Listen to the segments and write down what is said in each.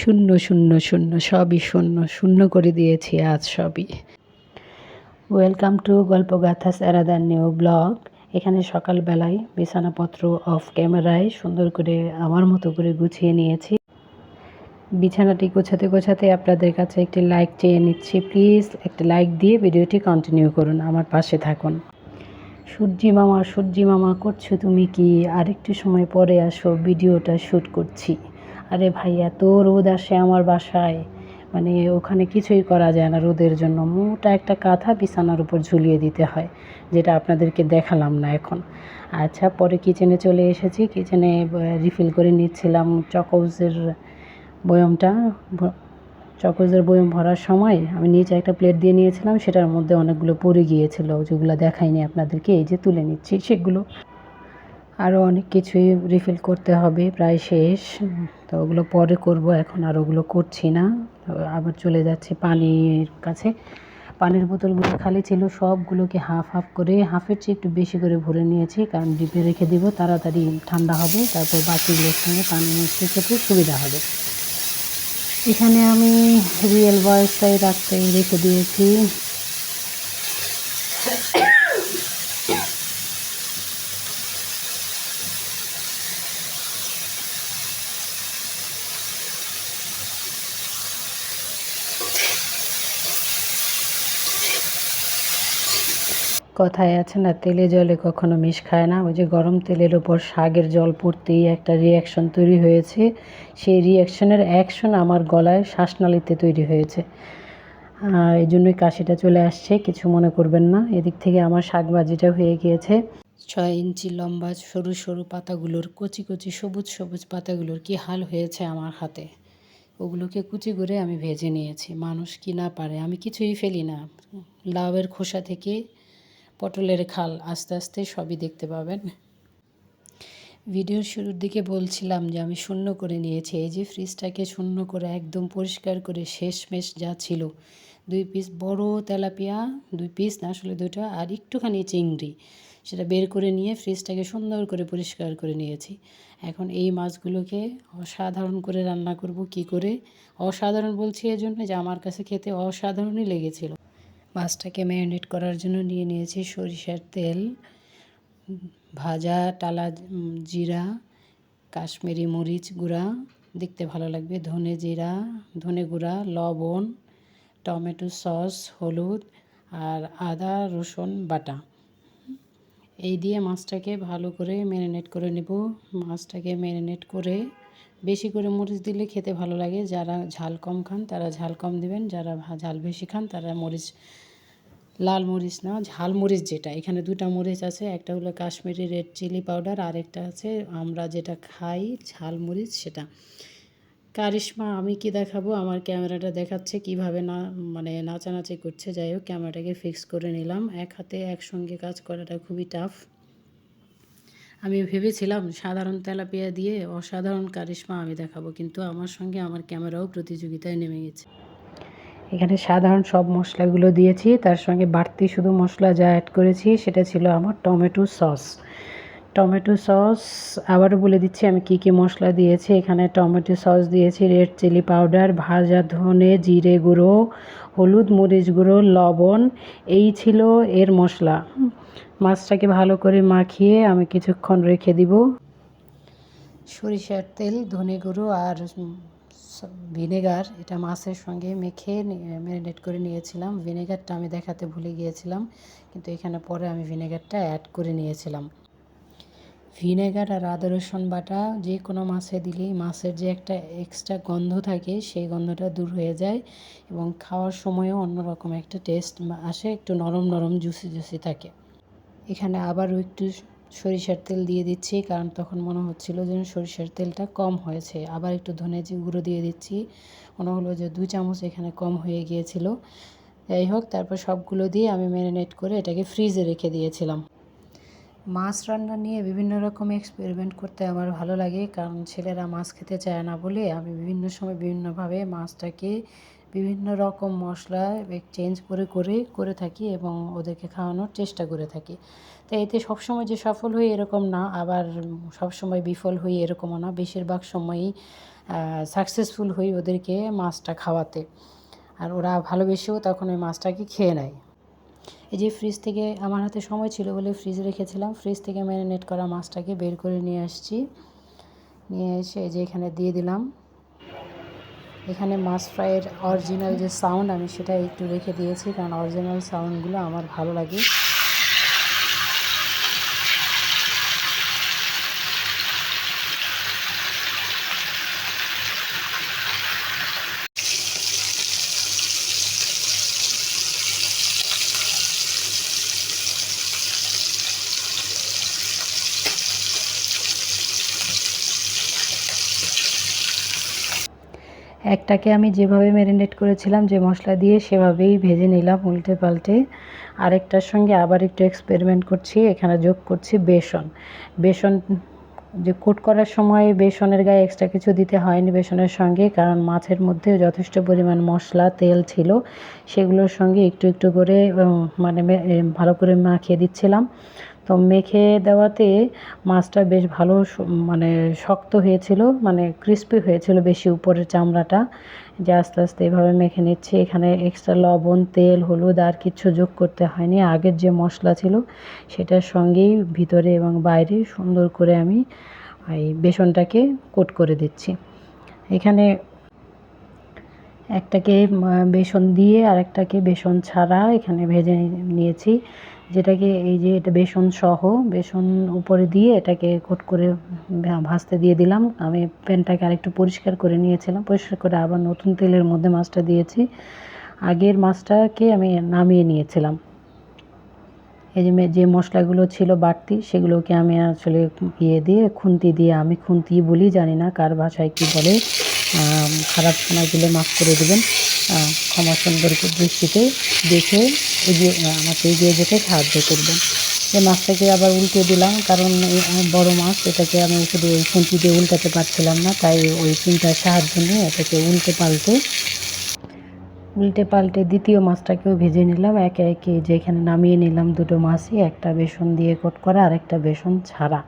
শূন্য শূন্য শূন্য, সবই শূন্য শূন্য করে দিয়েছি আজ সবই। ওয়েলকাম টু গল্পগাথা স্যারাদার নিউ ব্লগ। এখানে সকালবেলায় বিছানাপত্র অফ ক্যামেরায় সুন্দর করে আমার মতো করে গুছিয়ে নিয়েছি। বিছানাটি গোছাতে গোছাতে আপনাদের কাছে একটি লাইক চেয়ে নিচ্ছি। প্লিজ একটা লাইক দিয়ে ভিডিওটি কন্টিনিউ করুন, আমার পাশে থাকুন। সূর্যি মামা সূর্যি মামা, করছ তুমি কি? আরেকটু সময় পরে আসো, ভিডিওটা শ্যুট করছি। আরে ভাই এত রোদ আসে আমার বাসায়। মানে ওখানে কিছুই করা যায় না রোদের জন্য। মোটা একটা কাঁথা বিছানার উপর ঝুলিয়ে দিতে হয়, যেটা আপনাদেরকে দেখালাম না এখন। আচ্ছা পরে কিচেনে চলে এসেছি। কিচেনে রিফিল করে নিচ্ছিলাম চকোজের বয়মটা। চকোজের বয়ম ভরার সময় আমি নিচে একটা প্লেট দিয়ে নিয়েছিলাম। সেটার মধ্যে অনেকগুলো পড়ে গিয়েছিল, যেগুলো দেখাইনি আপনাদেরকে। এই যে তুলে নিচ্ছি, সেগুলো আরও অনেক কিছুই রিফিল করতে হবে, প্রায় শেষ। তো ওগুলো পরে করব এখন, আর ওগুলো করছি না। আবার চলে যাচ্ছে পানির কাছে। পানির বোতলগুলো খালি ছিল, সবগুলোকে হাফ হাফ করে হাফের চেয়ে একটু বেশি করে ভরে নিয়েছি, কারণ ডিপে রেখে দিব, তাড়াতাড়ি ঠান্ডা হবে, তারপর বাকিগুলোর সঙ্গে পানি মিশিয়ে খেতে সুবিধা হবে। এখানে আমি রিয়েল ভয়েসটাই রাখতে রেখে দিয়েছি। কথায় আছে না, তেলে জলে কখনো মিশ খায় না। ওই যে গরম তেলের ওপর শাকের জল পড়তেই একটা রিয়াকশন তৈরি হয়েছে। সেই রিয়াকশনের অ্যাকশন আমার গলায় শ্বাসনালীতে তৈরি হয়েছে। এই জন্যই কাশিটা চলে আসছে, কিছু মনে করবেন না। এদিক থেকে আমার শাক ভাজিটা হয়ে গিয়েছে। ছয় ইঞ্চি লম্বা সরু সরু পাতাগুলোর, কচি কচি সবুজ সবুজ পাতাগুলোর কি হাল হয়েছে আমার হাতে? ওগুলোকে কুচি করে আমি ভেজে নিয়েছি। মানুষ কি না পারে? আমি কিছুই ফেলি না। লাউয়ের খোসা থেকে পটলের খাল আস্তে আস্তে সবই দেখতে পাবেন। ভিডিওর শুরুর দিকে বলছিলাম যে আমি শূন্য করে নিয়েছি। এই যে ফ্রিজটাকে শূন্য করে একদম পরিষ্কার করে শেষমেশ যা ছিল, দুই পিস বড় তেলাপিয়া, দুই পিস না, আসলে দুটো আর একটুখানি চিংড়ি, সেটা বের করে নিয়ে ফ্রিজটাকে সুন্দর করে পরিষ্কার করে নিয়েছি। এখন এই মাছগুলোকে অসাধারণ করে রান্না করব। কি করে? অসাধারণ বলছি এজন্য যে আমার কাছে খেতে অসাধারণই লেগেছিল। মাছটাকে ম্যারিনেট করার জন্য নিয়ে নিয়েছি সরিষার তেল, ভাজা, টালা জিরা, কাশ্মীরি মরিচ গুঁড়া, দেখতে ভালো লাগবে, ধনে জিরা, ধনে গুঁড়া, লবণ, টমেটো সস, হলুদ আর আদা, রসুন, বাটা। এই দিয়ে মাছটাকে ভালো করে ম্যারিনেট করে নেব। মাছটাকে ম্যারিনেট করে বেশি করে মরিচ দিলে খেতে ভালো লাগে। যারা ঝাল কম খান, তারা ঝাল কম দিবেন। যারা ঝাল বেশি খান, তারা মরিচ লাল মরিচ না, ঝাল মরিচ যেটা। এখানে দুটা মরিচ আছে, একটা হলো কাশ্মীরি রেড চিলি পাউডার, আর একটা আছে আমরা যেটা খাই ঝাল মরিচ সেটা। কারিশমা আমি কি দেখাবো? আমার ক্যামেরাটা দেখাচ্ছে কীভাবে না মানে নাচানাচি করছে। যাই হোক, ক্যামেরাটাকে ফিক্স করে নিলাম। এক হাতে একসঙ্গে কাজ করাটা খুবই টাফ আমি ভেবেছিলাম সাধারণ তেলাপিয়া দিয়ে অসাধারণ কারিশমা আমি দেখাবো, কিন্তু আমার সঙ্গে আমার ক্যামেরাও প্রতিযোগিতায় নেমে গেছে। এখানে সাধারণ সব মশলাগুলো দিয়েছি। তার সঙ্গে বাড়তি শুধু মশলা যা অ্যাড করেছি, সেটা ছিল আমার টমেটো সস। টমেটো সস আবারও বলে দিচ্ছি, আমি কি কি মশলা দিয়েছি। এখানে টমেটো সস দিয়েছি, রেড চিলি পাউডার, ভাজা ধনে, জিরে গুঁড়ো, হলুদ মরিচ গুঁড়ো, লবণ, এই ছিল এর মশলা। মাছটাকে ভালো করে মাখিয়ে আমি কিছুক্ষণ রেখে দিব। সরিষার তেল, ধনে গুঁড়ো আর ভিনেগার এটা মাছের সঙ্গে মেখে ম্যারিনেট করে নিয়েছিলাম। ভিনেগারটা আমি দেখাতে ভুলে গিয়েছিলাম, কিন্তু এখানে পরে আমি ভিনেগারটা অ্যাড করে নিয়েছিলাম। ভিনেগার আর আদা, রসুন বাটা যে কোনো মাছে দিলেই মাছের যে একটা এক্সট্রা গন্ধ থাকে, সেই গন্ধটা দূর হয়ে যায় এবং খাওয়ার সময়ও অন্যরকম একটা টেস্ট আসে, একটু নরম নরম জুসি জুসি থাকে। এখানে আবারও একটু সরিষার তেল দিয়ে দিচ্ছি, কারণ তখন মনে হচ্ছিল যেন সরিষার তেলটা কম হয়েছে। আবার একটু ধনে গুঁড়ো দিয়ে দিচ্ছি, মনে হলো যে দুই চামচ এখানে কম হয়ে গিয়েছিল। যাই হোক, তারপর সবগুলো দিয়ে আমি ম্যারিনেট করে এটাকে ফ্রিজে রেখে দিয়েছিলাম। মাছ রান্না নিয়ে বিভিন্ন রকম এক্সপেরিমেন্ট করতে আমার ভালো লাগে, কারণ ছেলেরা মাছ খেতে চায় না বলে আমি বিভিন্ন সময় বিভিন্নভাবে মাছটাকে বিভিন্ন রকম মশলা চেঞ্জ করে করে করে থাকি এবং ওদেরকে খাওয়ানোর চেষ্টা করে থাকি। তো এতে সবসময় যে সফল হই এরকম না, আবার সবসময় বিফল হই এরকমও না। বেশিরভাগ সময়ই সাকসেসফুল হই ওদেরকে মাছটা খাওয়াতে। আর ওরা ভালোবেসেও তখন ওই মাছটাকে খেয়ে নেয়। এই যে ফ্রিজ থেকে আমার হাতে সময় ছিল বলে ফ্রিজে রেখেছিলাম। ফ্রিজ থেকে ম্যারিনেট করা মাছটাকে বের করে নিয়ে আসছি। নিয়ে এসে এই যে এখানে দিয়ে দিলাম। এখানে মাছ ফ্রাইয়ের অরিজিনাল যে সাউন্ড আমি সেটা একটু রেখে দিয়েছি, কারণ অরিজিনাল সাউন্ডগুলো আমার ভালো লাগে। একটাকে আমি যেভাবে ম্যারিনেট করেছিলাম, যে মশলা দিয়ে সেভাবেই ভেজে নিলাম উল্টে পাল্টে। আরেকটার সঙ্গে আবার একটু এক্সপেরিমেন্ট করছি, এখানে যোগ করছি বেসন। বেসন যে কোট করার সময় বেসনের গায়ে এক্সট্রা কিছু দিতে হয়নি বেসনের সঙ্গে, কারণ মাছের মধ্যে যথেষ্ট পরিমাণ মশলা, তেল ছিল। সেগুলোর সঙ্গে একটু একটু করে মানে ভালো করে মাখিয়ে দিচ্ছিলাম। তো মেখে দেওয়াতে মাছটা বেশ ভালো মানে শক্ত হয়েছিল মানে ক্রিস্পি হয়েছিল বেশি উপরের চামড়াটা। যে আস্তে আস্তে এভাবে মেখে নিচ্ছি। এখানে এক্সট্রা লবণ, তেল, হলুদ আর কিছু যোগ করতে হয়নি। আগের যে মশলা ছিল সেটার সঙ্গেই ভিতরে এবং বাইরে সুন্দর করে আমি এই বেসনটাকে কোট করে দিচ্ছি। এখানে একটাকে বেসন দিয়ে আর একটাকে বেসন ছাড়া এখানে ভেজে নিয়েছি। যেটাকে এই যে এটা বেসন সহ, বেসন উপরে দিয়ে এটাকে কোট করে ভাজতে দিয়ে দিলাম। আমি প্যানটাকে আরেকটু পরিষ্কার করে নিয়েছিলাম। পরিষ্কার করে আবার নতুন তেলের মধ্যে মাছটা দিয়েছি। আগের মাছটাকে আমি নামিয়ে নিয়েছিলাম। এই যে যে মশলাগুলো ছিল বাড়তি, সেগুলোকে আমি আসলে ইয়ে দিয়ে, খুন্তি দিয়ে, আমি খুন্তি বলি, জানি না কার ভাষায় কী বলে খারাপ শোনা গেলে মাফ করে দেবেন। ক্ষমা সুন্দর দৃষ্টিতে দেখে এগিয়ে আমাকে এগিয়ে যেতে সাহায্য করবেন। এই মাছটাকে আবার উল্টে দিলাম, কারণ বড় মাছ, এটাকে আমি শুধু ওই খুঁটি দিয়ে উল্টাতে পারছিলাম না, তাই ওই চিন্তার সাহায্য নিয়ে এটাকে উল্টে পাল্টে উল্টে পাল্টে দ্বিতীয় মাছটাকেও ভেজে নিলাম। একে একে যেখানে নামিয়ে নিলাম দুটো মাছই, একটা বেসন দিয়ে কোট করা আর একটা বেসন ছাড়া।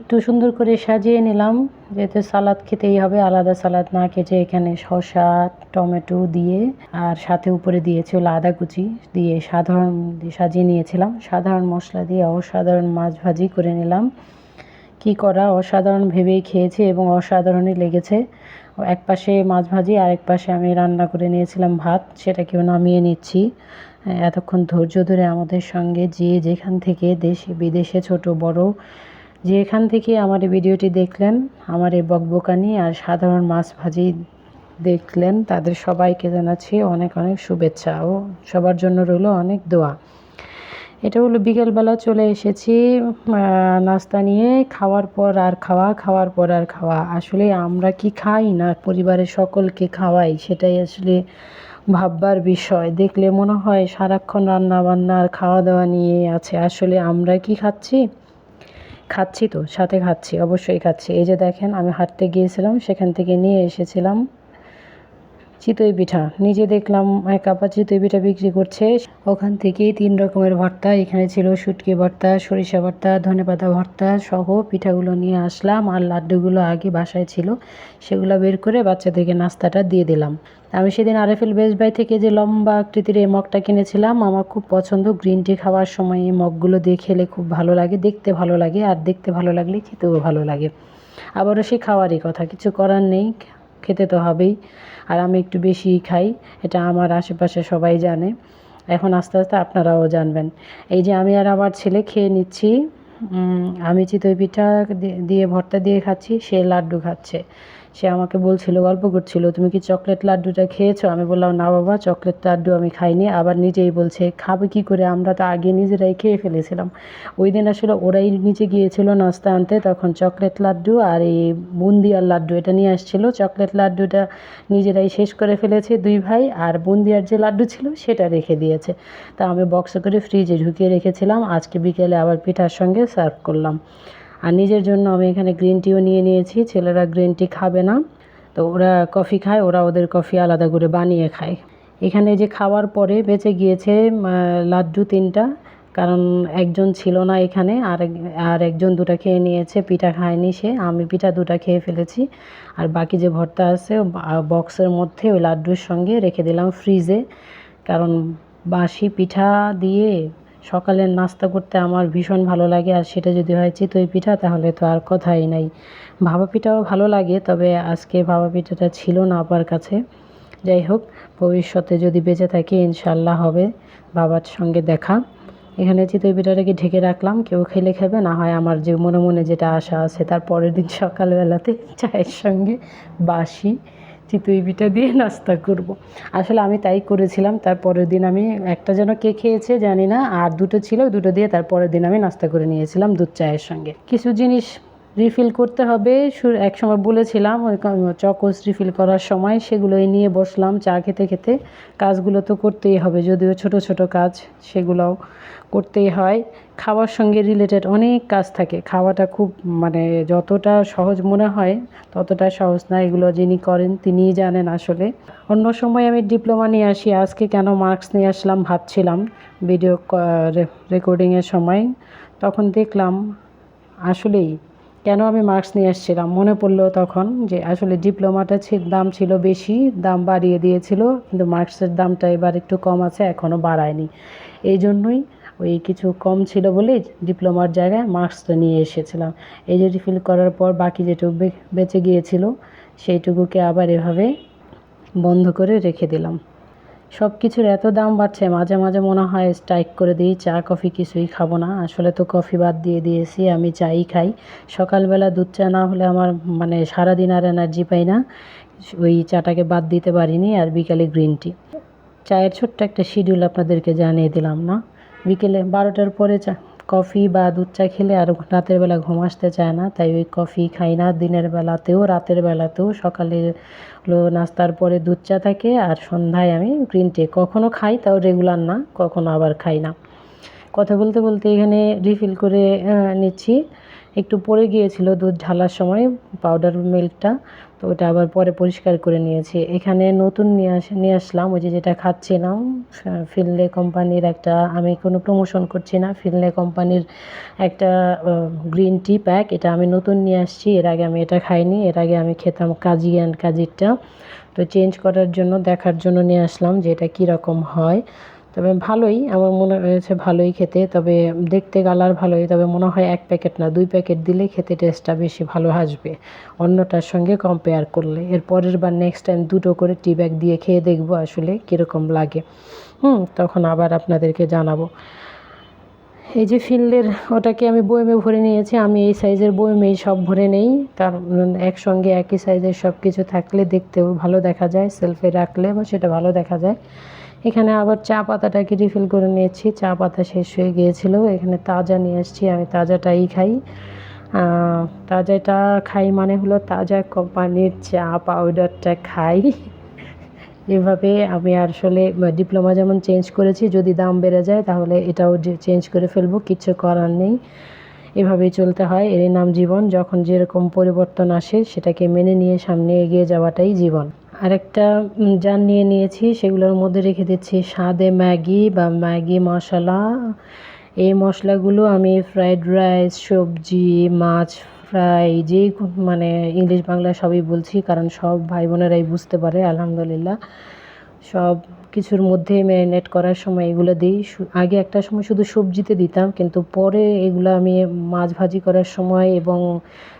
একটু সুন্দর করে সাজিয়ে নিলাম, যেহেতু সালাদ খেতেই হবে, আলাদা সালাদ না কেটে এখানে শসা, টমেটো দিয়ে আর সাথে উপরে দিয়েছিল আদা কুচি দিয়ে সাধারণ সাজিয়ে নিয়েছিলাম। সাধারণ মশলা দিয়ে অসাধারণ মাছ ভাজি করে নিলাম। কি করা, অসাধারণ ভেবেই খেয়েছে এবং অসাধারণই লেগেছে। এক পাশে মাছ ভাজি, আরেক পাশে আমি রান্না করে নিয়েছিলাম ভাত, সেটাকেও নামিয়ে নিচ্ছি। এতক্ষণ ধৈর্য ধরে আমাদের সঙ্গে যে যেখান থেকে দেশে বিদেশে ছোট বড় যে এখান থেকে আমার এই ভিডিওটি দেখলেন, আমার এই বকবকানি আর সাধারণ মাছ ভাজি দেখলেন, তাদের সবাইকে জানাচ্ছি অনেক অনেক শুভেচ্ছা ও সবার জন্য রইল অনেক দোয়া। এটা হলো বিকেলবেলা চলে এসেছি নাস্তা নিয়ে, খাওয়ার পর আর খাওয়া, খাওয়ার পর আর খাওয়া। আসলে আমরা কি খাই না পরিবারের সকলকে খাওয়াই, সেটাই আসলে ভাববার বিষয়। দেখলে মনে হয় সারাক্ষণ রান্না বান্না আর খাওয়া দাওয়া নিয়ে আছে, আসলে আমরা কি খাচ্ছি? খাচ্ছি তো, সাথে খাচ্ছি, অবশ্যই খাচ্ছি। এই যে দেখেন, আমি হাঁটতে গিয়েছিলাম, সেখান থেকে নিয়ে এসেছিলাম চিতই পিঠা। নিজে দেখলাম এক আপা চিতই পিঠা বিক্রি করছে। ওখান থেকেই তিন রকমের ভর্তা, এখানে ছিল শুটকি ভর্তা, সরিষা ভর্তা, ধনেপাতা ভর্তা সহ পিঠাগুলো নিয়ে আসলাম আর লাড্ডুগুলো আগে বাসায় ছিল, সেগুলো বের করে বাচ্চাদেরকে নাস্তাটা দিয়ে দিলাম। আমি সেদিন আরএফএল বেস্ট বাই থেকে যে লম্বা আকৃতির এই মগটা কিনেছিলাম, আমার খুব পছন্দ গ্রিন টি খাওয়ার সময় এই মগগুলো দিয়ে খেলে খুব ভালো লাগে, দেখতে ভালো লাগে আর দেখতে ভালো লাগলে খেতেও ভালো লাগে। আবারও সে খাওয়ারই কথা, কিছু করার নেই। খেতে তো হবেই। আর আমি একটু বেশিই খাই, এটা আমার আশেপাশে সবাই জানে। এখন আস্তে আস্তে আপনারাও জানবেন। এই যে আমি আর আমার ছেলে খেয়ে নিচ্ছি আমি চিতই পিঠা দিয়ে ভর্তা দিয়ে খাচ্ছি, সে লাড্ডু খাচ্ছে। সে আমাকে বলছিল, গল্প করছিল, তুমি কি চকলেট লাড্ডুটা খেয়েছো? আমি বললাম, না বাবা, চকলেট লাড্ডু আমি খাইনি। আবার নিজেই বলছে, খাবে কি করে? আমরা তো আগে নিজেরাই খেয়ে ফেলেছিলাম। ওই দিন আসলে ওরাই নিচে গিয়েছিল নাস্তা আনতে, তখন চকলেট লাড্ডু আর এই বুন্দিয়ার লাড্ডু এটা নিয়ে আসছিল। চকলেট লাড্ডুটা নিজেরাই শেষ করে ফেলেছে দুই ভাই, আর বুন্দিয়ার যে লাড্ডু ছিল সেটা রেখে দিয়েছে। তা আমি বক্স করে ফ্রিজে ঢুকিয়ে রেখেছিলাম। আজকে বিকেলে আবার পিঠার সঙ্গে সার্ভ করলাম। আর নিজের জন্য আমি এখানে গ্রিন টিও নিয়ে নিয়েছি, ছেলেরা গ্রিন টি খাবে না। তো ওরা কফি খায়, ওরা ওদের কফি আলাদা করে বানিয়ে খায়। এখানে যে খাওয়ার পরে বেঁচে গিয়েছে লাড্ডু তিনটা, কারণ একজন ছিল না এখানে, আর আর একজন দুটা খেয়ে নিয়েছে, পিঠা খায়নি সে, আমি পিঠা দুটা খেয়ে ফেলেছি। আর বাকি যে ভর্তা আছে বক্সের মধ্যে ওই লাড্ডুর সঙ্গে রেখে দিলাম ফ্রিজে কারণ বাসি পিঠা দিয়ে সকালের নাস্তা করতে আমার ভীষণ ভালো লাগে, আর সেটা যদি হয় চিতই পিঠা, তাহলে তো আর কথাই নাই। ভাপা পিঠাও ভালো লাগে, তবে আজকে ভাপা পিঠাটা ছিল না আপার কাছে। যাই হোক, ভবিষ্যতে যদি বেঁচে থাকি, ইনশাল্লাহ হবে। বাবার সঙ্গে দেখা। এখানে চিতই পিঠাটাকে ঢেকে রাখলাম, কেউ খেলে খাবে, না হয় আমার যে মনে মনে যেটা আশা আছে, তার পরের দিন সকালবেলাতে চায়ের সঙ্গে বাসি। চিতই পিঠা দিয়ে নাস্তা করব। আসলে আমি তাই করেছিলাম, তারপরের দিন আমি একটা যেন কে খেয়েছে, জানি না, আর দুটো ছিল, দুটো দিয়ে তারপরের দিন আমি নাস্তা করে নিয়েছিলাম দুধ চায়ের সঙ্গে কিছু জিনিস রিফিল করতে হবে। এক সময় বলেছিলাম, ওই চকোস রিফিল করার সময় সেগুলোই নিয়ে বসলাম, চা খেতে খেতে। কাজগুলো তো করতেই হবে, যদিও ছোট ছোট কাজ, সেগুলোও করতেই হয়। খাওয়ার সঙ্গে রিলেটেড অনেক কাজ থাকে। খাওয়াটা খুব মানে যতটা সহজ মনে হয়, ততটা সহজ না। এগুলো যিনি করেন, তিনিই জানেন আসলে। অন্য সময় আমি ডিপ্লোমা নিয়ে আসি। আজকে কেন মার্কস নিয়ে আসলাম ভাবছিলাম ভিডিও রেকর্ডিংয়ের সময়। তখন দেখলাম আসলেই কেন আমি মার্কস নিয়ে এসেছিলাম? মনে পড়ল তখন যে আসলে ডিপ্লোমাটা দাম ছিল বেশি, দাম বাড়িয়ে দিয়েছিল, কিন্তু মার্কসের দামটা এবার একটু কম আছে এখনও বাড়ায়নি। এই জন্যই ওই কিছু কম ছিল বলেই ডিপ্লোমার জায়গায় মার্কসটা নিয়ে এসেছিলাম। এই যে রিফিল করার পর বাকি যেটুকু বেঁচে গিয়েছিল, সেইটুকুকে আবার এভাবে বন্ধ করে রেখে দিলাম। সব কিছুর এত দাম বাড়ছে, মাঝে মাঝে মনে হয় স্ট্রাইক করে দিই, চা, কফি কিছুই খাব না। আসলে তো কফি বাদ দিয়ে দিয়েছি, আমি চাই খাই। সকালবেলা দুধ চা না হলে আমার মানে সারাদিন আর এনার্জি পাই না। ওই চাটাকে বাদ দিতে পারিনি আর বিকালে গ্রিন টি চায়ের ছোট্ট একটা শিডিউল আপনাদেরকে জানিয়ে দিলাম না। বিকেলে বারোটার পরে চা, কফি বা দুধ চা খেলে আর রাতের বেলা ঘুম আসতে চায় না, তাই ওই কফি খাই না। দিনের বেলাতেও, রাতের বেলাতেও, সকালে হলো নাস্তার পরে দুধ চা থাকে আর সন্ধ্যায় আমি গ্রিন টি কখনও খাই, তাও রেগুলার না, কখনো আবার খাই না। কথা বলতে বলতে এখানে রিফিল করে নিচ্ছি। একটু পড়ে গিয়েছিল দুধ ঢালার সময় পাউডার মিল্কটা তো ওটা আবার পরে পরিষ্কার করে নিয়েছি। এখানে নতুন নিয়ে আস, নিয়ে আসলাম, ওই যে যেটা খাচ্ছিলাম ফিনলে কোম্পানির একটা, আমি কোনো প্রমোশন করছি না ফিনলে কোম্পানির একটা গ্রিন টি প্যাক এটা আমি নতুন নিয়ে আসছি, এর আগে আমি এটা খাইনি, এর আগে আমি খেতাম কাজি অ্যান্ড কাজিরটা। তো চেঞ্জ করার জন্য, দেখার জন্য নিয়ে আসলাম যে এটা কীরকম হয়। তবে ভালোই, আমার মনে হয়েছে ভালোই খেতে। তবে দেখতে কালার ভালোই, তবে মনে হয় এক প্যাকেট না, দুই প্যাকেট দিলে খেতে টেস্টটা বেশি ভালো আসবে। অন্যটার সঙ্গে কম্পেয়ার করলে। এর পরের বার নেক্সট টাইম দুটো করে টি ব্যাগ দিয়ে খেয়ে দেখব আসলে কীরকম লাগে। হুম, তখন আবার আপনাদেরকে জানাব। এই যে ফিল্ডের, ওটাকে আমি বয়মে ভরে নিয়েছি। আমি এই সাইজের বয়মেই সব ভরে নেই। তার একসঙ্গে একই সাইজের সব কিছু থাকলে দেখতেও ভালো দেখা যায় সেলফে রাখলে বা সেটা ভালো দেখা যায়। এখানে আবার চা পাতাটাকে রিফিল করে নিয়েছি। চা পাতা শেষ হয়ে গিয়েছিল, এখানে তাজা নিয়ে এসেছি আমি তাজাটাই খাই। তাজাটা খাই মানে হলো তাজা কোম্পানির চা পাউডারটা খাই। এভাবে আমি আসলে ডিপ্লোমা যেমন চেঞ্জ করেছি, যদি দাম বেড়ে যায় তাহলে এটাও চেঞ্জ করে ফেলব, কিছু করার নেই। এভাবেই চলতে হয়, এরই নাম জীবন। যখন যেরকম পরিবর্তন আসে, সেটাকে মেনে নিয়ে সামনে এগিয়ে যাওয়াটাই জীবন। আরেকটা জার নিয়ে নিয়েছি, সেগুলোর মধ্যে রেখে দিচ্ছি স্বাদে ম্যাগি বা ম্যাগি মশলা। এই মশলাগুলো আমি ফ্রাইড রাইস, সবজি, মাছ ফ্রাই, যে মানে ইংলিশ বাংলা সবই বলছি, কারণ সব ভাই বোনেরাই বুঝতে পারে, আলহামদুলিল্লাহ। সব কিছুর মধ্যে ম্যারিনেট করার সময় এগুলো দিই। আগে একটা সময় শুধু সবজিতে দিতাম, কিন্তু পরে এগুলো আমি মাছ ভাজি করার সময় এবং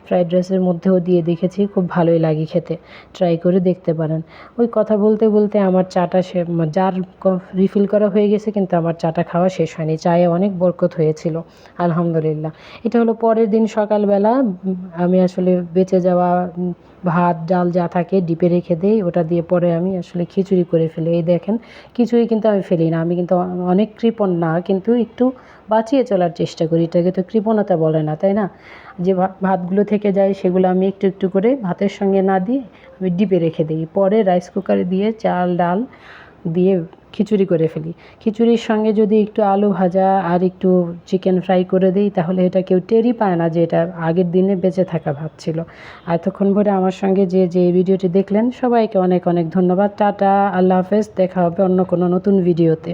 ফ্রাইড রাইসের মধ্যেও দিয়ে দেখেছি, খুব ভালোই লাগে খেতে। ট্রাই করে দেখতে পারেন। ওই কথা বলতে বলতে আমার চাটা সে যার রিফিল করা হয়ে গেছে, কিন্তু আমার চাটা খাওয়া শেষ হয়নি। চায়ে অনেক বরকত হয়েছিল, আলহামদুলিল্লাহ। এটা হলো পরের দিন সকালবেলা আমি আসলে বেঁচে যাওয়া ভাত, ডাল যা থাকে ডিপে রেখে দেই, ওটা দিয়ে পরে আমি আসলে খিচুড়ি করে ফেলি। এই দেখেন কিছুই কিন্তু আমি ফেলি না। আমি কিন্তু অনেক কৃপণ না, কিন্তু একটু বাঁচিয়ে চলার চেষ্টা করি। এটাকে তো কৃপণতা বলে না, তাই না? যে ভাতগুলো থেকে যায় সেগুলো আমি একটু একটু করে ভাতের সঙ্গে না দিয়ে আমি ডিপে রেখে দিই। পরে রাইস কুকারে দিয়ে চাল, ডাল দিয়ে খিচুড়ি করে ফেলি। খিচুড়ির সঙ্গে যদি একটু আলু ভাজা আর একটু চিকেন ফ্রাই করে দিই, তাহলে এটা কেউ টেরই পায় না যে এটা আগের দিনে বেঁচে থাকা ভাত ছিল। এতক্ষণ ভরে আমার সঙ্গে যে যে ভিডিওটি দেখলেন, সবাইকে অনেক অনেক ধন্যবাদ। টাটা, আল্লাহ হাফেজ, দেখা হবে অন্য কোনো নতুন ভিডিওতে।